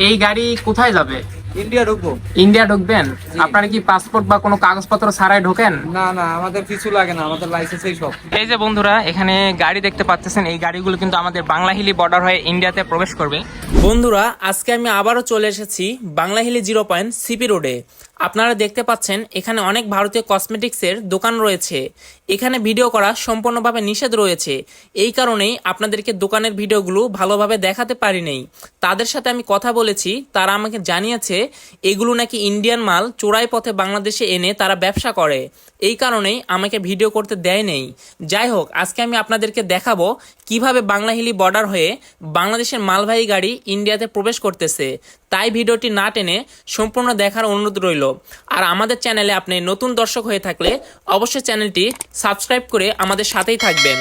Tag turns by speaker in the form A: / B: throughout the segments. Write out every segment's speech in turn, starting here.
A: এই গাড়ি কোথায় যাবে?
B: ইন্ডিয়া ঢুকবো।
A: ইন্ডিয়া ঢুকবেন? আপনারা কি পাসপোর্ট বা কোনো কাগজপত্র ছাড়াই ঢোকেন?
B: না না আমাদের কিছু লাগে না আমাদের লাইসেন্সেই সব।
A: এই যে বন্ধুরা এখানে গাড়ি দেখতে পাচ্ছেন এই গাড়িগুলো কিন্তু আমাদের বাংলাহিলি বর্ডার হয়ে ইন্ডিয়াতে প্রবেশ করবে।
C: বন্ধুরা আজকে আমি আবারও চলে এসেছি বাংলাহিলি জিরো পয়েন্ট সিপি রোডে। আপনারা দেখতে পাচ্ছেন এখানে অনেক ভারতীয় কসমেটিক্সের দোকান রয়েছে। এখানে ভিডিও করা সম্পূর্ণভাবে নিষেধ রয়েছে। এই কারণেই আপনাদেরকে দোকানের ভিডিওগুলো ভালোভাবে দেখাতে পারি নাই তাদের সাথে আমি কথা বলেছি তারা আমাকে জানিয়েছে এগুলো নাকি ইন্ডিয়ান মাল চোরাই পথে বাংলাদেশে এনে তারা ব্যবসা করে। এই কারণেই আমাকে ভিডিও করতে দেয় নেই। যাই হোক, আজকে আমি আপনাদেরকে দেখাবো কীভাবে বাংলাহিলি বর্ডার হয়ে বাংলাদেশের মালবাহী গাড়ি ইন্ডিয়াতে প্রবেশ করতেছে। তাই ভিডিওটি না টেনে সম্পূর্ণ দেখার অনুরোধ রইল। আর আমাদের চ্যানেলে আপনি নতুন দর্শক হয়ে থাকলে অবশ্যই চ্যানেলটি সাবস্ক্রাইব করে আমাদের সাথেই থাকবেন।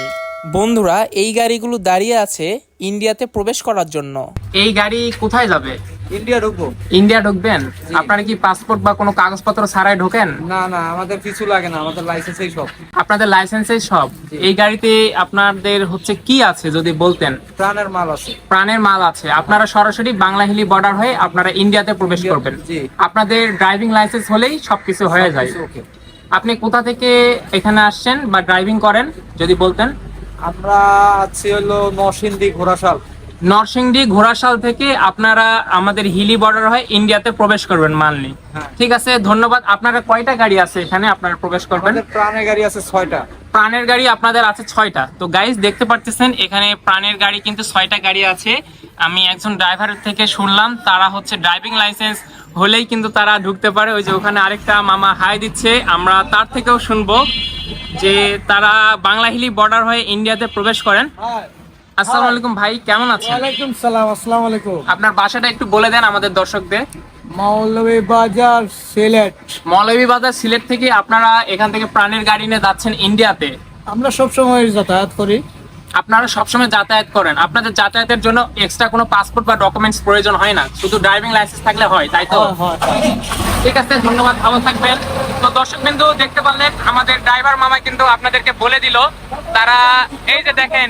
C: বন্ধুরা, এই গাড়িগুলো দাঁড়িয়ে আছে ইন্ডিয়াতে প্রবেশ করার জন্য।
A: এই গাড়ি কোথায় যাবে?
B: ইন্ডিয়া ঢুকবো।
A: ইন্ডিয়া ঢুকবেন? আপনারা কি পাসপোর্ট বা কোনো কাগজপত্র ছাড়াই ঢোকেন?
B: না না আমাদের কিছু লাগে না আমাদের লাইসেন্সেই সব।
A: আপনাদের লাইসেন্সে সব? এই গাড়িতে আপনাদের হচ্ছে কি আছে যদি বলতেন?
B: প্রাণের মাল আছে।
A: প্রাণের মাল আছে। আপনারা সরাসরি বাংলাহিলি বর্ডার হয়ে আপনারা ইন্ডিয়াতে প্রবেশ করবেন। আপনাদের ড্রাইভিং লাইসেন্স হলেই সবকিছু হয়ে যায়। আপনি কোথা থেকে এখানে আসছেন বা ড্রাইভিং করেন যদি বলতেন?
B: আমরা আছি হলো নরসিংদী ঘোড়াশাল।
A: নরসিংদী ঘোড়াশাল থেকে আপনারা আমাদের হিলি বর্ডার হয়ে ইন্ডিয়াতে প্রবেশ করবেন মানলি
B: হ্যাঁ।
A: ঠিক আছে ধন্যবাদ। আপনারা কয়টা গাড়ি আছে এখানে আপনারা প্রবেশ করবেন?
B: প্রাণের গাড়ি আছে ছয়টা।
A: প্রাণের গাড়ি আপনাদের আছে ছয়টা। তো গাইজ দেখতে পাচ্ছেন এখানে প্রাণের গাড়ি কিন্তু ছয়টা গাড়ি আছে। আমি একজন ড্রাইভারের থেকে শুনলাম তারা হচ্ছে ড্রাইভিং লাইসেন্স হলেই কিন্তু তারা ঢুকতে পারে। ওই যে ওখানে আরেকটা মামা হাই দিচ্ছে আমরা তার থেকেও শুনব যে তারা বাংলাহিলি বর্ডার হয়ে ইন্ডিয়াতে প্রবেশ করেন। আসসালামু আলাইকুম ভাই কেমন আছেন?
B: ওয়ালাইকুম সালাম আসসালামু আলাইকুম।
A: আপনার বাসাটা একটু বলে দেন আমাদের দর্শকদের।
B: মাওলভী বাজার সিলেট।
A: মৌলভীবাজার সিলেট থেকে আপনারা এখান থেকে প্রাণের গাড়ি নিয়ে যাচ্ছেন ইন্ডিয়াতে।
B: আমরা সবসময় যাতায়াত করি।
A: আপনারা সবসময় যাতায়াত করেন। আপনাদের যাতায়াতের জন্য এক্সট্রা কোনো পাসপোর্ট বা ডকুমেন্টস প্রয়োজন হয় না। শুধু ড্রাইভিং লাইসেন্স থাকলে হয় তাই তো? ঠিক আছে ধন্যবাদ ভালো থাকবেন। তো দর্শক বিন্দু দেখতে পারলেন আমাদের ড্রাইভার মামা কিন্তু আপনাদেরকে বলে দিল তারা এই যে দেখেন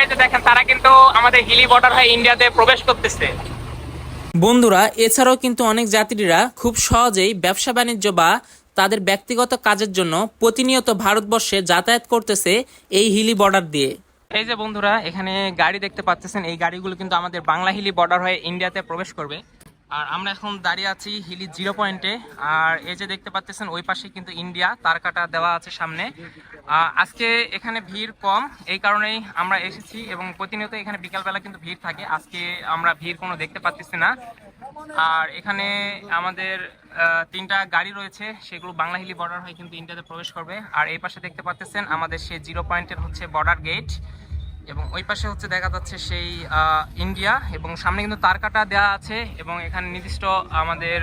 A: এই যে দেখেন তারা কিন্তু আমাদের হিলি বর্ডার হয়ে ইন্ডিয়াতে প্রবেশ করতেছে।
C: বন্ধুরা এছাড়াও কিন্তু অনেক যাত্রীরা খুব সহজেই ব্যবসা বাণিজ্য বা তাদের ব্যক্তিগত কাজের জন্য প্রতিনিয়ত ভারতবর্ষে যাতায়াত করতেছে এই হিলি বর্ডার দিয়ে।
A: এই যে বন্ধুরা, এখানে গাড়ি দেখতে পাচ্ছেন এই গাড়িগুলো কিন্তু আমাদের বাংলা হিলি বর্ডার হয়ে ইন্ডিয়াতে প্রবেশ করবে। আর আমরা এখন দাঁড়িয়ে আছি হিলি জিরো পয়েন্টে, আর এই যে দেখতে পাচ্ছেন ওই পাশে কিন্তু ইন্ডিয়া তার কাটা দেওয়া আছে সামনে। আজকে এখানে ভিড় কম, এই কারণেই আমরা এসেছি এবং প্রতিনিয়ত এখানে বিকালবেলা কিন্তু ভিড় থাকে। আজকে আমরা ভিড় কোনো দেখতে পাচ্ছি না। আর এখানে আমাদের তিনটা গাড়ি রয়েছে, সেগুলো বাংলা হিলি বর্ডার হয় কিন্তু ইন্ডিয়াতে প্রবেশ করবে। আর এই পাশে দেখতে পাচ্ছেন আমাদের সেই জিরো পয়েন্টের হচ্ছে বর্ডার গেট এবং ওই পাশে হচ্ছে দেখা যাচ্ছে সেই ইন্ডিয়া এবং সামনে কিন্তু তারকাটা দেওয়া আছে এবং এখানে নির্দিষ্ট আমাদের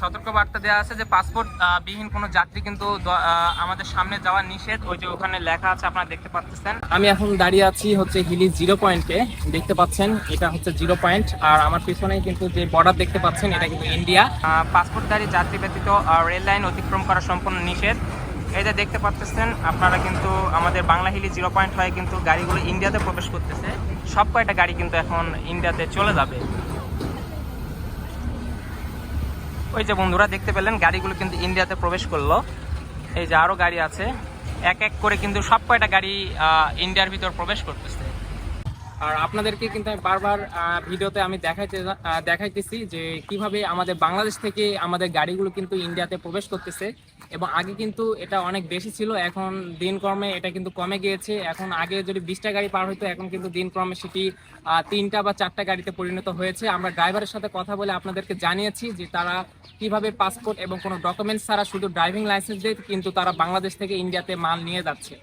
A: সতর্কবার্তা দেওয়া আছে যে পাসপোর্ট বিহীন কোনো যাত্রী কিন্তু আমাদের সামনে যাওয়া নিষেধ। ওই যে ওখানে লেখা আছে, আপনারা দেখতে পাচ্ছেন। আমি এখন দাঁড়িয়ে আছি হচ্ছে হিলি জিরো পয়েন্টে দেখতে পাচ্ছেন, এটা হচ্ছে জিরো পয়েন্ট। আর আমার পিছনে কিন্তু যে বর্ডার দেখতে পাচ্ছেন, এটা কিন্তু ইন্ডিয়া পাসপোর্টধারী যাত্রী ব্যতীত রেল লাইন অতিক্রম করা সম্পূর্ণ নিষেধ। এই যে দেখতে পাচ্ছেন, আপনারা কিন্তু আমাদের বাংলা হিলি জিরো পয়েন্ট হয়ে কিন্তু গাড়িগুলো ইন্ডিয়াতে প্রবেশ করতেছে। সব কয়টা গাড়ি কিন্তু এখন ইন্ডিয়াতে চলে যাবে। ওই যে বন্ধুরা দেখতে পেলেন, গাড়িগুলো কিন্তু ইন্ডিয়াতে প্রবেশ করল। এই যে আরও গাড়ি আছে। এক এক করে কিন্তু সব কয়টা গাড়ি ইন্ডিয়ার ভিতর প্রবেশ করতেছে। আর আপনাদেরকে কিন্তু আমি বারবার ভিডিওতে আমি দেখাইতে দেখাইতেছি যে কীভাবে আমাদের বাংলাদেশ থেকে আমাদের গাড়িগুলো কিন্তু ইন্ডিয়াতে প্রবেশ করতেছে এবং আগে কিন্তু এটা অনেক বেশি ছিল, এখন দিনক্রমে এটা কিন্তু কমে গিয়েছে। এখন আগে যদি বিশটা গাড়ি পার হতো এখন কিন্তু দিনক্রমে সেটি তিনটা বা চারটা গাড়িতে পরিণত হয়েছে। আমরা ড্রাইভারের সাথে কথা বলে আপনাদেরকে জানিয়েছি যে তারা কীভাবে পাসপোর্ট এবং কোনো ডকুমেন্টস ছাড়া শুধু ড্রাইভিং লাইসেন্স দিয়ে কিন্তু তারা বাংলাদেশ থেকে ইন্ডিয়াতে মাল নিয়ে যাচ্ছে।